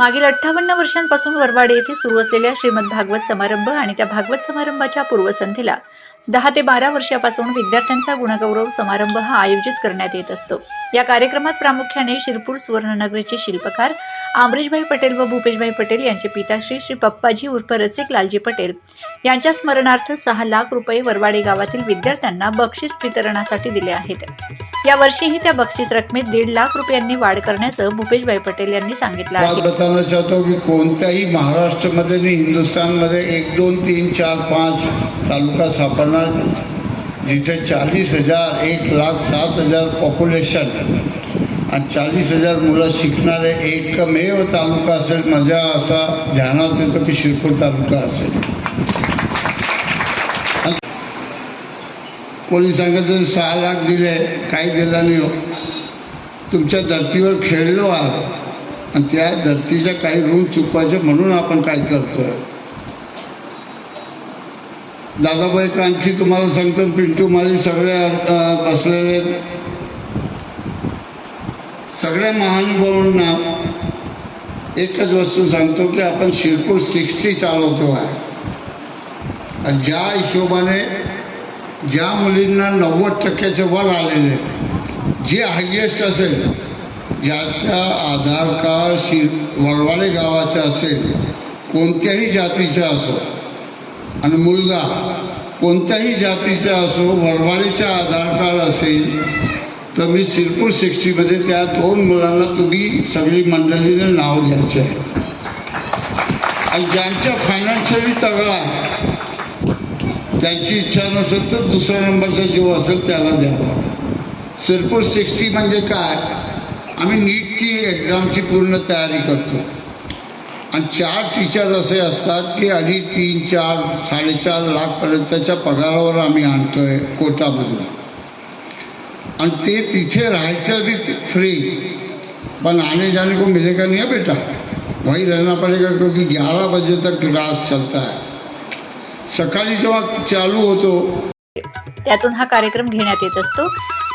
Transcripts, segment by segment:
मागील अठ्ठावन्न वर्षांपासून वरवाडे येथे सुरू असलेल्या श्रीमद भागवत समारंभ आणि त्या भागवत समारंभाच्या पूर्वसंध्येला दहा ते बारा वर्षापासून विद्यार्थ्यांचा गुणगौरव समारंभ हा आयोजित करण्यात येत असतो. या कार्यक्रमात प्रामुख्याने शिरपूर सुवर्णनगरीचे शिल्पकार आमरेशभाई पटेल व भूपेशभाई पटेल यांचे पिताश्री श्री पप्पाजी उर्फ रसिक लालजी पटेल यांच्या स्मरणार्थ सहा लाख रुपये वरवाडे गावातील विद्यार्थ्यांना बक्षीस वितरणासाठी दिले आहेत. या वर्षीही त्या बक्षीस रकमेत दीड लाख रुपयांनी वाढ करण्याचं भूपेशभाई पटेल यांनी सांगितलं आहे. बताना चाहता कोणत्याही महाराष्ट्रामध्ये आणि हिंदुस्थानमध्ये एक दोन तीन चार पाच तालुका सापडणार? जिथे चाळीस हजार एक लाख सात हजार पॉप्युलेशन आणि चाळीस हजार मुलं शिकणारे एकमेव तालुका असेल माझ्या असा ध्यानात येतो की शिरपूर तालुका असेल आणि कोणी सांगितलं सहा लाख दिले काही दिला नाही हो. तुमच्या धर्तीवर खेळलो आहात. आणि त्या धर्तीच्या काही ऋण चुकवायचे म्हणून आपण काय करतोय? दादाबाई कांची तुम्हाला सांगतो पिंटू माली सगळे बसलेले सगळ्या महानुभावांना एकच वस्तू सांगतो की आपण शिरपूर सिक्स्टी चालवतो आहे. ज्या हिशोबाने ज्या मुलींना नव्वद टक्क्याचे वर आलेले आहेत, जे हायएस्ट असेल ज्याच्या आधार कार्ड शि वरवाडे गावाचा असेल कोणत्याही जातीचा असो आणि मुलगा कोणत्याही जातीचा असो वरवाडीचा आधार कार्ड असेल तर मी शिरपूर सिक्स्टीमध्ये त्या दोन मुलांना तुम्ही सगळी मंडळीने नाव द्यायचे आहे. आणि ज्यांच्या फायनान्शियली तगडा त्यांची इच्छा नसेल तर दुसऱ्या नंबरचा जो असेल त्याला द्यावा सिरपूर सिक्स्टी म्हणजे काय? आम्ही नीटची एक्झामची पूर्ण तयारी करतो. आणि चार टीचर असे असतात की अडीच तीन चार साडेचार लाखपर्यंतच्या पगारावर आम्ही आणतो आहे कोटामधून. आणि ते तिथे राहायचं बी फ्री पण आने जाने को मिलेगा नहीं बेटा? वही रहना पड़ेगा क्योंकि ग्यारह बजे तक क्लास चलता है. सकाळी जेव्हा चालू होतो त्यातून हा कार्यक्रम घेण्यात येत असतो.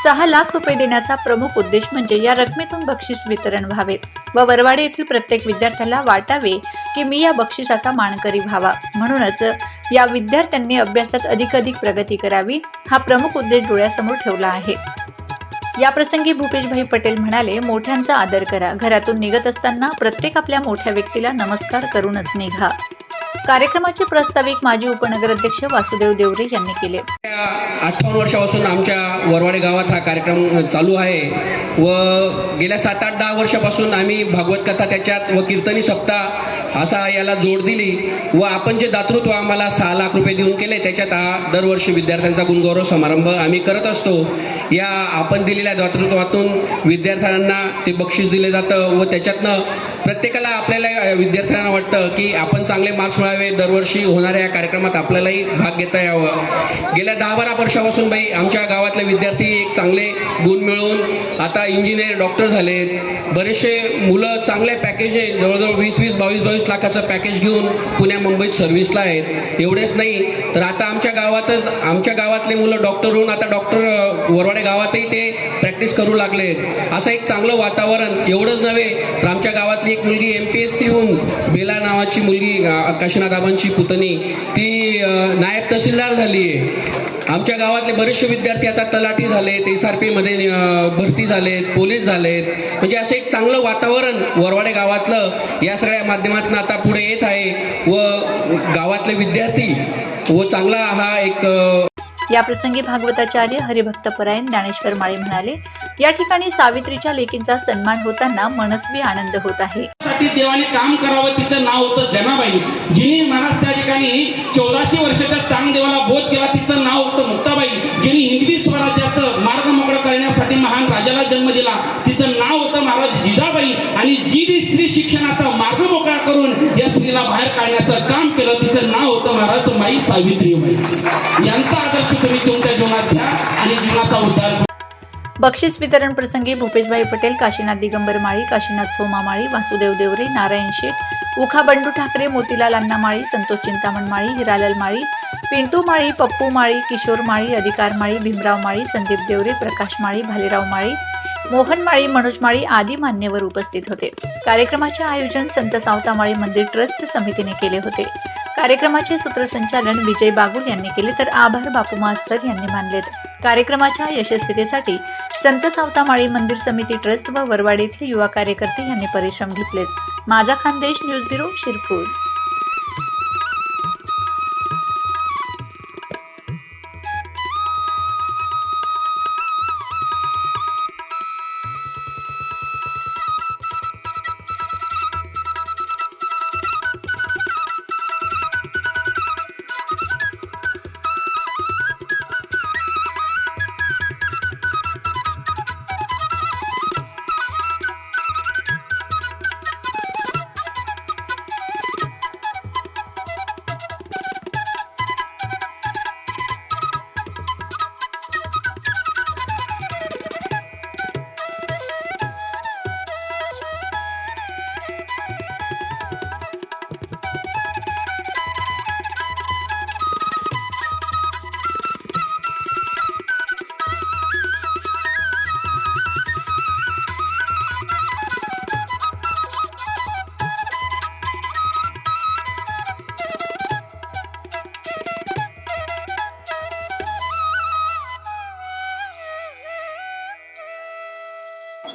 सहा लाख रुपये देण्याचा प्रमुख उद्देश म्हणजे या रकमेतून बक्षीस वितरण व्हावे व वरवाडे येथील प्रत्येक विद्यार्थ्याला वाटावे की मी या बक्षिसाचा मानकरी व्हावा. म्हणूनच या विद्यार्थ्यांनी अभ्यासात अधिक अधिक प्रगती करावी हा प्रमुख उद्देश डोळ्यासमोर ठेवला आहे. या प्रसंगी भूपेशभाई पटेल म्हणाले मोठ्यांचा आदर करा. घरातून निघत असताना प्रत्येक आपल्या मोठ्या व्यक्तीला नमस्कार करूनच निघा. कार्यक्रमाचे प्रस्ताविक माजी उपनगराध्यक्ष वासुदेव देवरे यांनी केले. अठ्ठावन्न वर्षापासून आमच्या वरवाडे गावात हा कार्यक्रम चालू आहे व गेल्या सात आठ दहा वर्षापासून आम्ही भागवत कथा त्याच्यात व कीर्तनी सप्ताह असा याला जोड दिली व आपण जे दातृत्व आम्हाला सहा लाख रुपये देऊन केले त्याच्यात हा दरवर्षी विद्यार्थ्यांचा गुणगौरव समारंभ आम्ही करत असतो. या आपण दिलेल्या दातृत्वातून विद्यार्थ्यांना ते बक्षीस दिले जातं व त्याच्यातनं प्रत्येकाला आपल्याला विद्यार्थ्यांना वाटतं की आपण चांगले मार्क्स मिळावे दरवर्षी होणाऱ्या या कार्यक्रमात आपल्यालाही भाग घेता यावं. गेल्या दहा बारा वर्षापासून बाई आमच्या गावातले विद्यार्थी एक चांगले गुण मिळवून आता इंजिनियर डॉक्टर झालेत. बरेचसे मुलं चांगल्या पॅकेजने जवळजवळ वीस वीस बावीस बावीस लाखाचं पॅकेज घेऊन पुण्या मुंबईत सर्व्हिसला आहेत. एवढेच नाही तर आता आमच्या गावातच आमच्या गावातले मुलं डॉक्टर होऊन आता डॉक्टर वरवाडे गावातही ते प्रॅक्टिस करू लागलेत असं एक चांगलं वातावरण एवढंच नव्हे तर आमच्या गावातली एक मुलगी एम पी एस सी होऊन बेला नावाची मुलगी अ, पुतणी ती नायब तहसीलदार झाली आहे आमच्या गावातले बरेचसे विद्यार्थी आता तलाठी झालेत एस आर पीमध्ये भरती झालेत पोलीस झालेत. म्हणजे असं एक चांगलं वातावरण वरवाडे गावातलं या सगळ्या माध्यमातून आता पुढे येत आहे. व गावातले विद्यार्थी व चांगला हा एक याप्रसंगी या प्रसंगी भागवताचार्य हरिभक्तपरायण ज्ञानेश्वर माळी म्हणाले या ठिकाणी सावित्रीच्या लेकींचा सन्मान होताना मनस्वी आनंद होत आहे. देवाने काम करावं तिचं नाव होतं जनाबाई. जिने महाराज त्या ठिकाणी चौदाशे वर्षाच्या चांगदेवाला बोध केला तिचं नाव होतं मुक्ताबाई. जिने हिंदवी स्वराज्याचं मार्ग मोकळं करण्यासाठी महान राजाला जन्म दिला तिचं नाव होतं महाराज जिजाबाई. आणि जी बी स्त्री शिक्षण स्त्रीला बाहेर काढण्याचं काम केलं तिचं नाव होतं महाराज माई सावित्रीबाई. यांचा आदर्श तुम्ही तुमच्या जीवनात घ्या आणि जीवनाचा उद्धार बक्षीस वितरण प्रसंगी भूपेशभाई पटेल काशीनाथ दिगंबर माळी काशीनाथ सोमा माळी वासुदेव देवरे नारायण शेठ उखा बंडू ठाकरे मोतीलाल अण्णा माळी संतोष चिंतामण माळी हिरालाल माळी पिंटू माळी पप्पू माळी किशोर माळी अधिकार माळी भीमराव माळी संदीप देवरे प्रकाश माळी भालेराव माळी मोहन माळी मनोज माळी आदी मान्यवर उपस्थित होते. कार्यक्रमाचे आयोजन संत सावतामाळी मंदिर ट्रस्ट समितीने केले होते. कार्यक्रमाचे सूत्रसंचालन विजय बागुल यांनी केले तर आभार बापू मास्तर यांनी मानलेत. कार्यक्रमाच्या यशस्वीतेसाठी संत सावतामाळी मंदिर समिती ट्रस्ट व वरवाडीतील येथील युवा कार्यकर्ते यांनी परिश्रम घेतलेत. माझा खानदेश न्यूज ब्युरो शिरपूर.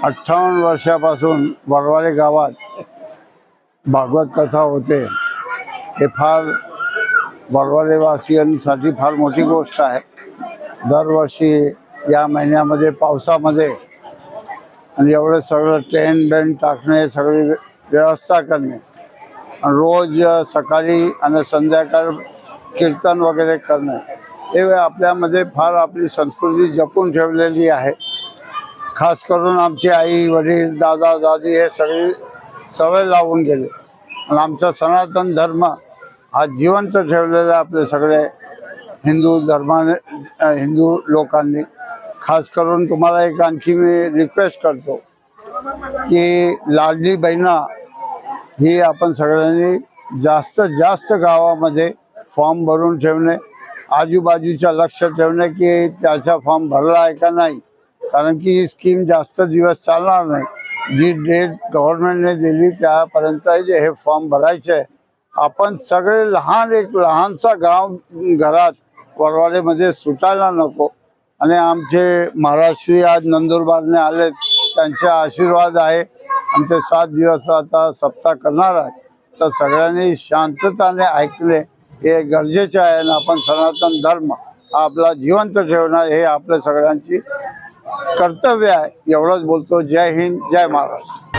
अठ्ठावन्न वर्षापासून वरवाडे गावात भागवत कथा होते. हे फार वरवाडेवासियांसाठी फार मोठी गोष्ट आहे. दरवर्षी या महिन्यामध्ये पावसामध्ये आणि एवढं सगळं टेंट बेंट टाकणे सगळी व्यवस्था करणे. आणि रोज सकाळी आणि संध्याकाळ कीर्तन वगैरे करणे. हे आपल्यामध्ये फार आपली संस्कृती जपून ठेवलेली आहे. खास करून आमचे आई वडील दादा दादी हे सगळी सवय लावून गेले. आणि आमचा सनातन धर्म हा जिवंत ठेवलेला आपले सगळे हिंदू धर्माने हिंदू लोकांनी. खास करून तुम्हाला एक आणखी मी रिक्वेस्ट करतो की लाडली बहिणा ही आपण सगळ्यांनी जास्त जास्त गावामध्ये फॉर्म भरून ठेवणे आजूबाजूच्या लक्ष ठेवणे की त्याचा फॉर्म भरला आहे का नाही. कारण की ही स्कीम जास्त दिवस चालणार नाही. जी डेट गव्हर्नमेंटने दिली त्यापर्यंत जे हे फॉर्म भरायचे आहे. आपण सगळे लहान एक लहानसा गाव घरात वरवाडेमध्ये सुटायला नको. आणि आमचे महाराष्ट्री आज नंदुरबारने आले त्यांचे आशीर्वाद आहे. आणि ते सात दिवस आता सप्ताह करणार आहे तर सगळ्यांनी शांतताने ऐकले हे गरजेचे आहे. आणि आपण सनातन धर्म आपला जिवंत ठेवणार हे आपल्या सगळ्यांची कर्तव्य आहे. एवढंच बोलतो. जय हिंद जय महाराष्ट्र.